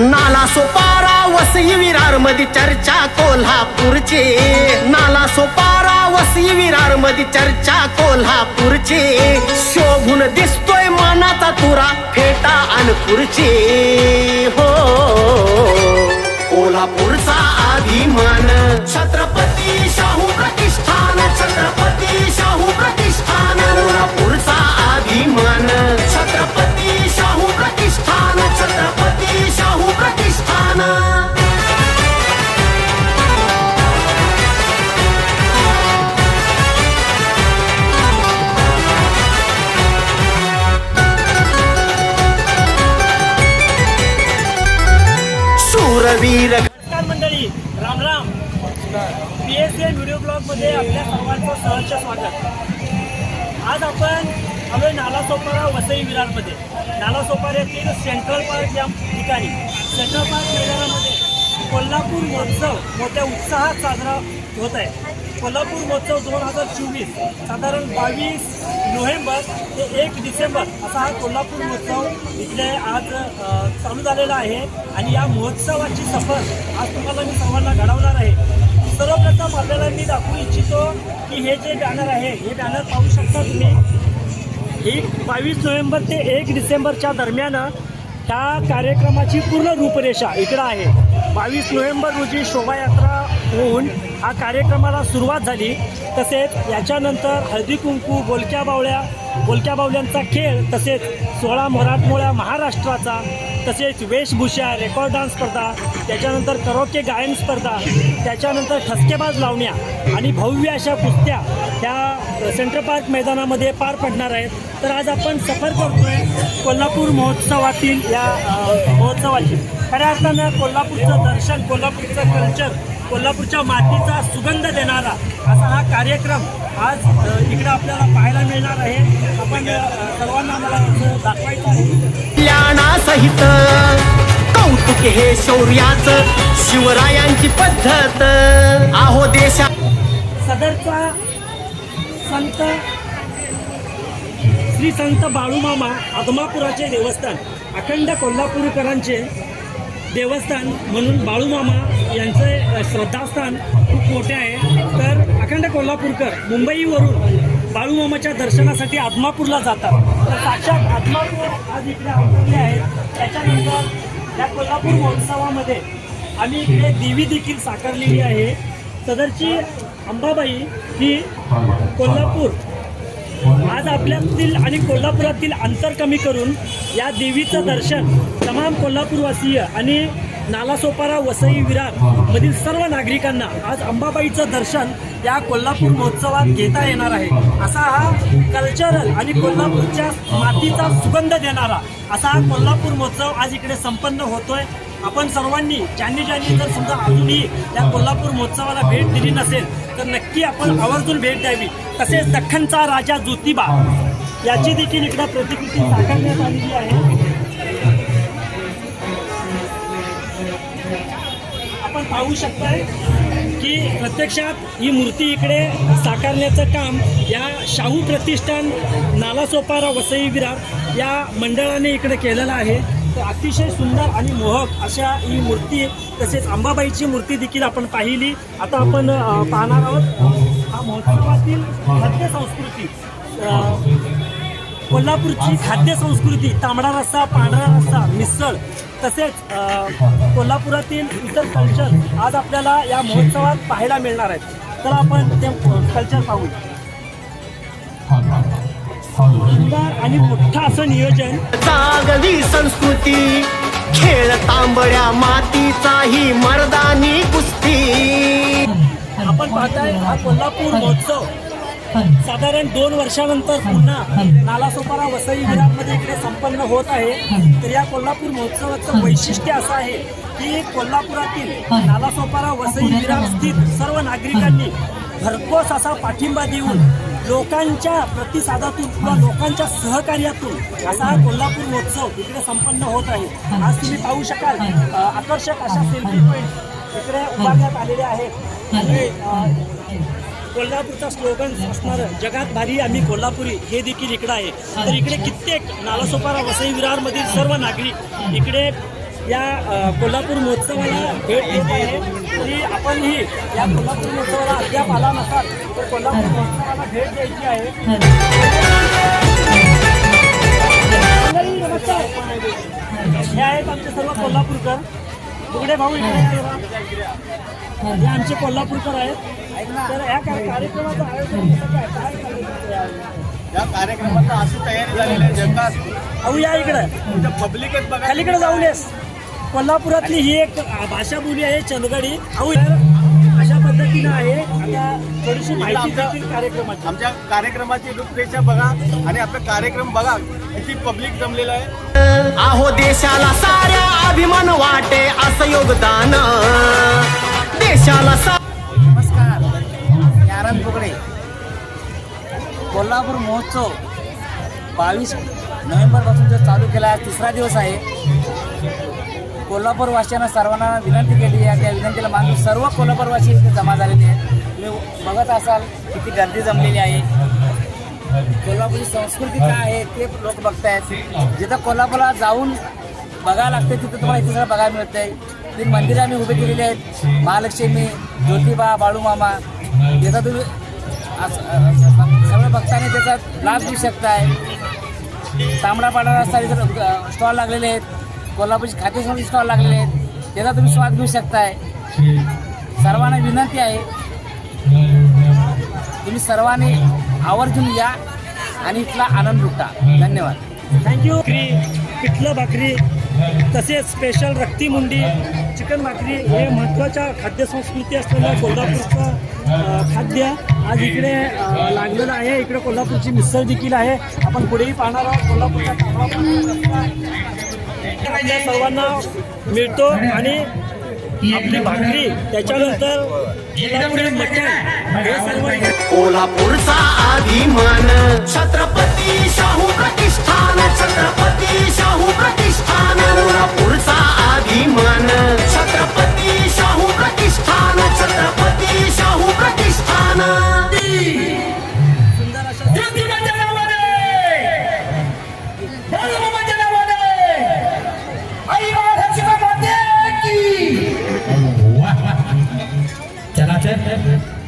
नाला सोपारा वसई विरार मधी चर्चा कोल्हापूरचे. नाला सोपारा वसई विरार मधी चर्चा कोल्हापूरचे. शोभून दिसतोय मानाचा तुरा फेटा आणि हो, हो, हो. कोल्हापूरचा अभिमान छत्रपती मध्ये आपल्या सर्वांचं सहर्ष स्वागत. आज आपण आलोय नालासोपारा वसई विरारमध्ये. नालासोपार येथील सेंट्रल पार्क या ठिकाणी. सेंट्रल पार्क मैदानामध्ये कोल्हापूर महोत्सव मोठ्या उत्साहात साजरा होत आहे. कोल्हापूर महोत्सव दोन हजार चोवीस साधारण बावीस नोव्हेंबर ते एक डिसेंबर असा हा कोल्हापूर महोत्सव इथले आज चालू झालेला आहे. आणि या महोत्सवाची सफर आज तुम्हाला मी सर्वांना घडवणार आहे. सर्वप्रथम आपल्याला मी दाखवू इच्छितो की हे जे बॅनर आहे हे बॅनर पाहू शकता तुम्ही. एक बावीस नोव्हेंबर ते एक डिसेंबरच्या दरम्यान ह्या कार्यक्रमाची पूर्ण रूपरेषा इकडं आहे. बावीस नोव्हेंबर रोजी शोभायात्रा होऊन हा कार्यक्रमाला सुरुवात झाली. तसेच याच्यानंतर हळदी कुंकू बोलक्या बावळ्या बोलक्या बावल्यांचा खेळ तसेच सोळा मराठमोळ्या महाराष्ट्राचा तसेच वेशभूषा रेकॉर्ड डान्स स्पर्धा त्याच्यानंतर करोके गायन स्पर्धा त्याच्यानंतर ठसकेबाज लावण्या आणि भव्य अशा कुस्त्या त्या सेंट्रल पार्क मैदानामध्ये पार पडणार आहेत. तर आज आपण सफर करतोय कोल्हापूर महोत्सवातील या महोत्सवाची. खऱ्या अर्थानं कोल्हापूरचं दर्शन कोल्हापूरचं कल्चर कोल्हापूरच्या मातीचा सुगंध देणारा असा हा कार्यक्रम आज इकडं आपल्याला पाहायला मिळणार आहे. आपण सर्वांना मला दाखवायचं आहे. कल्याणासहित कौतुक हे शौर्याचं शिवरायांची पद्धत. आहो देशा सदरचा संत श्री संत बाळूमामा आदमापुराचे देवस्थान अखंड कोल्हापूरकरांचे देवस्थान म्हणून बाळूमामा यांचे श्रद्धास्थान खूप मोठे आहे. तर अखंड कोल्हापूरकर मुंबईवरून बाळूमामाच्या दर्शनासाठी आदमापूरला जातात. तर साक्षात आदमापूर आज इकडे अवतरले आहेत. त्याच्यानंतर या कोल्हापूर महोत्सवामध्ये आम्ही इकडे देवी देखील साकारलेली आहे. सदरची अंबाबाई ही कोल्हापूर आज आपल्यातील आणि कोल्हापुरातील अंतर कमी करून या देवीचं दर्शन तमाम कोल्हापूरवासीय आणि नालासोपारा वसई विरार मधील सर्व नागरिकांना आज अंबाबाईचं दर्शन या कोल्हापूर महोत्सवात घेता येणार आहे. असा हा कल्चरल आणि कोल्हापूरच्या मातीचा सुगंध देणारा असा हा कोल्हापूर महोत्सव आज इकडे संपन्न होतोय. आपण सर्वांनी ज्यांनी ज्यांनी जर समजा अजूनही या कोल्हापूर महोत्सवाला भेट दिली नसेल तर नक्की आपण आवर्जून भेट द्यावी. तसेच दख्खनचा राजा ज्योतिबा याची देखील इकडं प्रतिकृती साकारण्यात आलेली आहे. पाहू शकताय की प्रत्यक्षात ही मूर्ती इकडे साकारण्याचं काम या शाहू प्रतिष्ठान नालासोपारा वसई विरार या मंडळाने इकडे केलेलं आहे. तर अतिशय सुंदर आणि मोहक अशा ही मूर्ती तसेच अंबाबाईची मूर्ती देखील आपण पाहिली. आता आपण पाहणार आहोत हा महोत्सवातील खाद्य संस्कृती कोल्हापूरची खाद्य संस्कृती तांबडा रस्सा पांढरा रस्सा मिसळ तसेच कोल्हापुरातील इतर कल्चर आज आपल्याला या महोत्सवात पाहायला मिळणार आहेत. तर आपण ते कल्चर पाहू सुंदर आणि मोठं असं नियोजन. जागवी संस्कृती खेळ तांबड्या मातीचा ही मर्दानी कुस्ती. आपण पाहताय हा कोल्हापूर महोत्सव. साधारण दोन वर्षानंतर पुन्हा नालासोपारा वसई विरारमध्ये इकडे संपन्न होत आहे. तर या कोल्हापूर महोत्सवाचं वैशिष्ट्य असं आहे की कोल्हापुरातील नालासोपारा वसई विरार स्थित सर्व नागरिकांनी भरघोस असा पाठिंबा देऊन लोकांच्या प्रतिसादातून किंवा लोकांच्या सहकार्यातून असा हा कोल्हापूर महोत्सव इकडे संपन्न होत आहे. आज तुम्ही पाहू शकाल आकर्षक अशा सेल्फी पॉईंट इकडे उभारण्यात आलेले आहेत. कोल्हापूरचा स्लोगन असणारं जगात भारी आम्ही कोल्हापुरी. हे देखील इकडं आहे. तर इकडे कित्येक नालासोपारा वसई विरारमधील सर्व नागरिक इकडे या कोल्हापूर महोत्सवाला भेट देत आहे. तरी आपणही या कोल्हापूर महोत्सवाला अद्याप आला नसाल तर कोल्हापूर महोत्सवाला भेट द्यायची आहे. नमस्कार. हे आहेत आमचे सर्व कोल्हापूरकर. तुकडे भाऊ इकडे. हे आमचे कोल्हापूरकर आहेत. या कार्यक्रमाला अशी तयारी झालेली आहे जगात अहो या इकडे. पब्लिक आहेत बघा. खालीकडे जाऊन येस. कोल्हापुरातली ही एक भाषा बोली आहे चंदगडी. अहो अशा पद्धतीनं आहे. आता थोडीशी माहिती देतील कार्यक्रमाची. आमच्या कार्यक्रमाची रूपरेषा बघा आणि आपला कार्यक्रम बघा. किती पब्लिक जमलेलं आहे. आहो देशाला साऱ्या अभिमान वाटे असं योगदान. देशाला मी कोल्हापूर महोत्सव बावीस नोव्हेंबरपासून जो चालू केला आहे तिसरा दिवस आहे. कोल्हापूरवासियांना सर्वांना विनंती केली आहे. त्या विनंतीला मागून सर्व कोल्हापूरवासी इथे जमा झालेले आहेत. तुम्ही बघत असाल किती गर्दी जमलेली आहे. कोल्हापूरची संस्कृती काय आहे ते लोक बघतायत. जिथं कोल्हापूरला जाऊन बघायला लागते तिथं तुम्हाला इथे सगळं बघायला मिळतंय. ती मंदिरं आम्ही उभी केलेली आहेत. महालक्ष्मी ज्योतिबा बाळूमामा. याचा तुम्ही अस- भक्तांनी त्याचा लाभ घेऊ शकताय. तांबडा पांढरा रस्ता इथं स्टॉल लागलेले आहेत. कोल्हापूरची खातेसंबंधी स्टॉल लागलेले आहेत. त्याचा तुम्ही स्वाद घेऊ शकताय. सर्वांना विनंती आहे तुम्ही सर्वांनी आवर्जून या आणि इथला आनंद लुटा. धन्यवाद. थँक्यू भाकरी पिठलं भाकरी तसेच स्पेशल रक्ती मुंडी चिकन भाकरी हे महत्त्वाच्या खाद्यसंस्कृती असलेलं कोल्हापूरचं खाद्य. आज इकडे लागलेलं आहे. इकडे कोल्हापूरची मिसळ देखील आहे. आपण पुढेही पाहणार आहोत. कोल्हापूरचा आपल्या सर्वांना मिळतो आणि आपली भाकरी त्याच्यानंतर कोल्हापुरी मटण हे सर्व कोल्हापूरचा अभिमान छत्रपती शाहू प्रतिष्ठान छत्रपती शाहू प्रतिष्ठान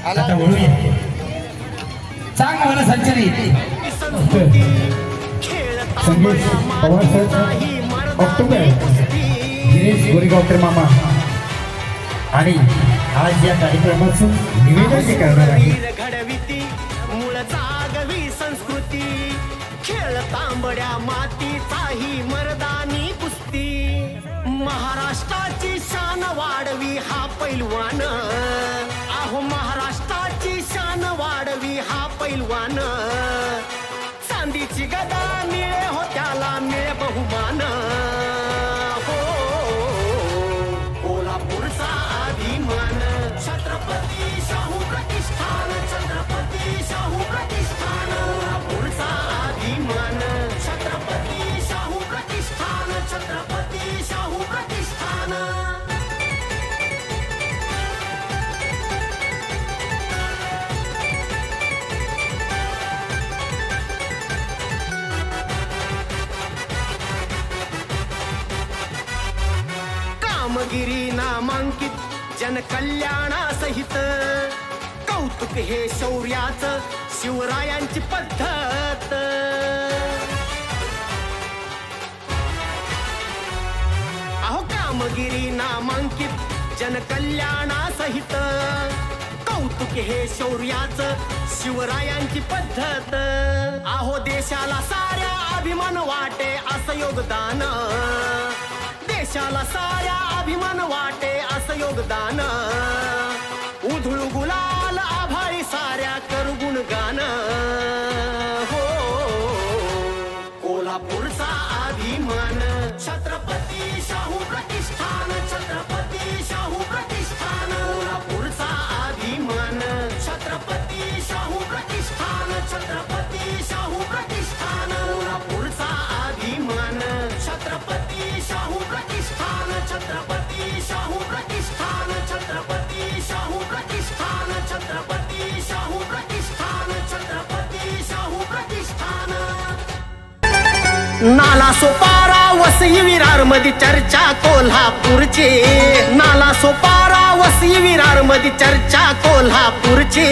आता वळूया सांग मला संचलित संगीत पवार सर ऑक्टोबर. गिरीश गोरेगावकर मामा. आणि आज या कार्यक्रमाचं निवेदन जे करणार आहे. खेळ तांबड्या मातीचा ही मर्दानी कुस्ती. महाराष्ट्राची शान वाढवी हा पैलवान. आहो महाराष्ट्राची शान हा पैलवान. चांदीची गदा कामगिरी नामांकित जनकल्याणासहित. कौतुक हे शौर्याचं शिवरायांची पद्धत. अहो कामगिरी नामांकित जनकल्याणासहित. कौतुक हे शौर्याचं शिवरायांची पद्धत. अहो देशाला साऱ्या अभिमान वाटे असं योगदान. देशाला साऱ्या अभिमान वाटे असं योगदान. उधळू गुलाल आभाळी साऱ्या करू गुणगान. हो कोल्हापूरचा अभिमान छत्रपती शाहू प्रतिष्ठान छत्रपती नाला सोपारा वसई विरारमध्ये चर्चा कोल्हापूरचे. नाला सोपारा वसई विरारमध्ये चर्चा कोल्हापूरचे.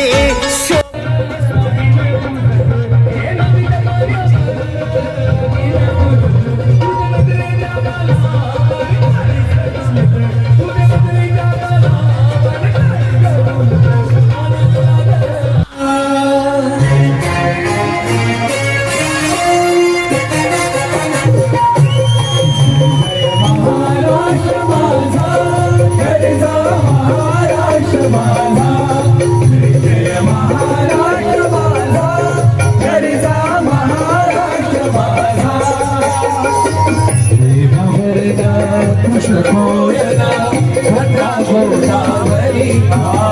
शो कृष्ण